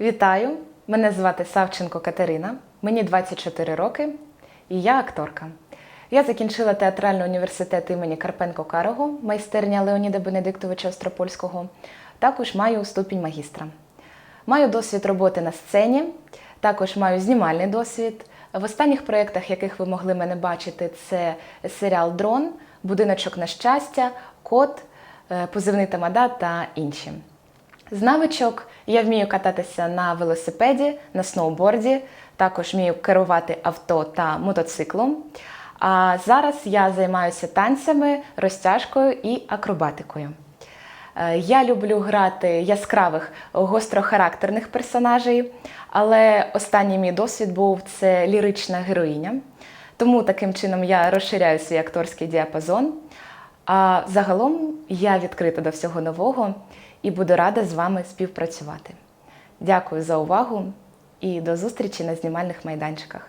Вітаю! Мене звати Савченко Катерина, мені 24 роки і я акторка. Я закінчила театральний університет імені Карпенко Карого, майстерня Леоніда Бенедиктовича Остропольського. Також маю ступінь магістра. Маю досвід роботи на сцені, також маю знімальний досвід. В останніх проєктах, яких ви могли мене бачити, це серіал Дрон, Будиночок на щастя, Кот, Позивний Тамада та інші. З навичок я вмію кататися на велосипеді, на сноуборді, також вмію керувати авто та мотоциклом. А зараз я займаюся танцями, розтяжкою і акробатикою. Е, Я люблю грати яскравих гострохарактерних персонажей, але останній мій досвід був це лірична героїня. Тому таким чином я розширяю свій акторський діапазон. А загалом я відкрита до всього нового і буду рада з вами співпрацювати. Дякую за увагу і до зустрічі на знімальних майданчиках.